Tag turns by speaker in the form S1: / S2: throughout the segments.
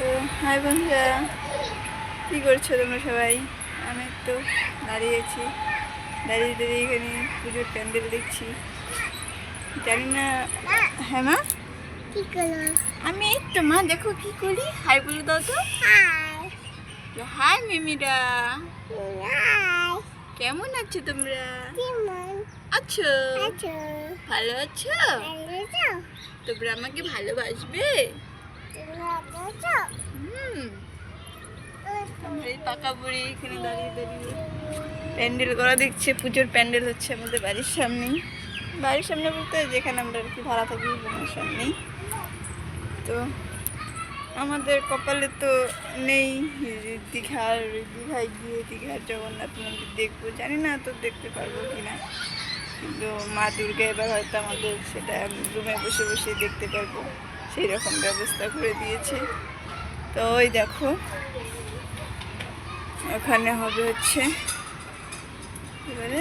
S1: তো হাই বন্ধুরা। কী করছ তোমরা সবাই? আমি তো দাঁড়িয়েছি দাঁড়িয়ে দাঁড়িয়ে এখানে পুজোর প্যান্ডেল দেখছি। জানি না হ্যাঁ মা?
S2: কি করো?
S1: আমি এই তো মা দেখো কি করি। হাই বলে দাও তো।
S2: হাই।
S1: মিমিরা। কেমন আছো তোমরা? আছো? ভালো আছো? তোমরা আমাকে ভালোবাসবে? এখানে দাঁড়িয়ে দাঁড়িয়ে। প্যান্ডেল করা দেখছে, পুজোর প্যান্ডেল হচ্ছে আমাদের বাড়ির সামনেই বাড়ির সামনে বলতে যেখানে আমরা আর কি ভাড়া থাকি ওখানের সামনেই তো আমাদের কপালে তো নেই। দীঘার দীঘায় গিয়ে দীঘার জগন্নাথ মন্দির দেখব। জানি না তো দেখতে পারব কি না কিন্তু মা দুর্গা এবার হয়তো আমাদের সেটা রুমে বসে বসে দেখতে পারব। সেই রকম ব্যবস্থা করে দিয়েছে। তো ওই দেখো, ওখানে হবে হচ্ছে এবারে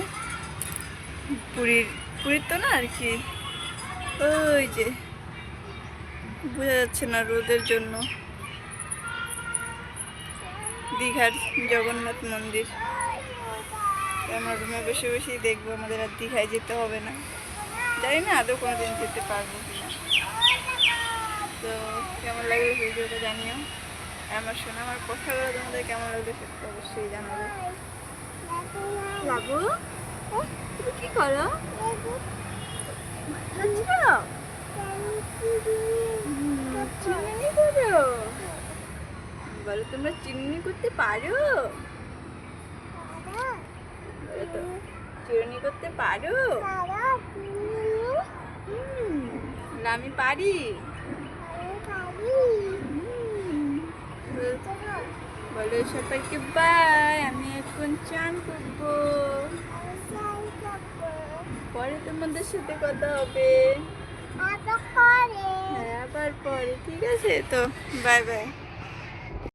S1: পুরীর পুরীর তো না আর কি? ওই যে, বোঝা যাচ্ছে না রোদের জন্য। দীঘার জগন্নাথ মন্দির। আমরা রুমে বসে বসেই দেখব, আমাদের আর দীঘায় যেতে হবে না। জানি না আদৌ কোনোদিন যেতে পারব কিনা। তো কেমন লাগবে ভিডিওটা জানিও। আর আমার শোনা আমার কথাগুলো তোমাদের কেমন লাগবে সেটা অবশ্যই জানাবে। লাগু? তুমি কি করো? চিমনি করো। বলো তোমরা চিমনি করতে পারো? চিরুনি করতে পারো? আমি পারি হুম, বল- বলো সবাইকে বাই আমি এখন চান করব। পরে তোমাদের সাথে কথা হবে। হ্যাঁ আবার পরে ঠিক আছে তো বাই বাই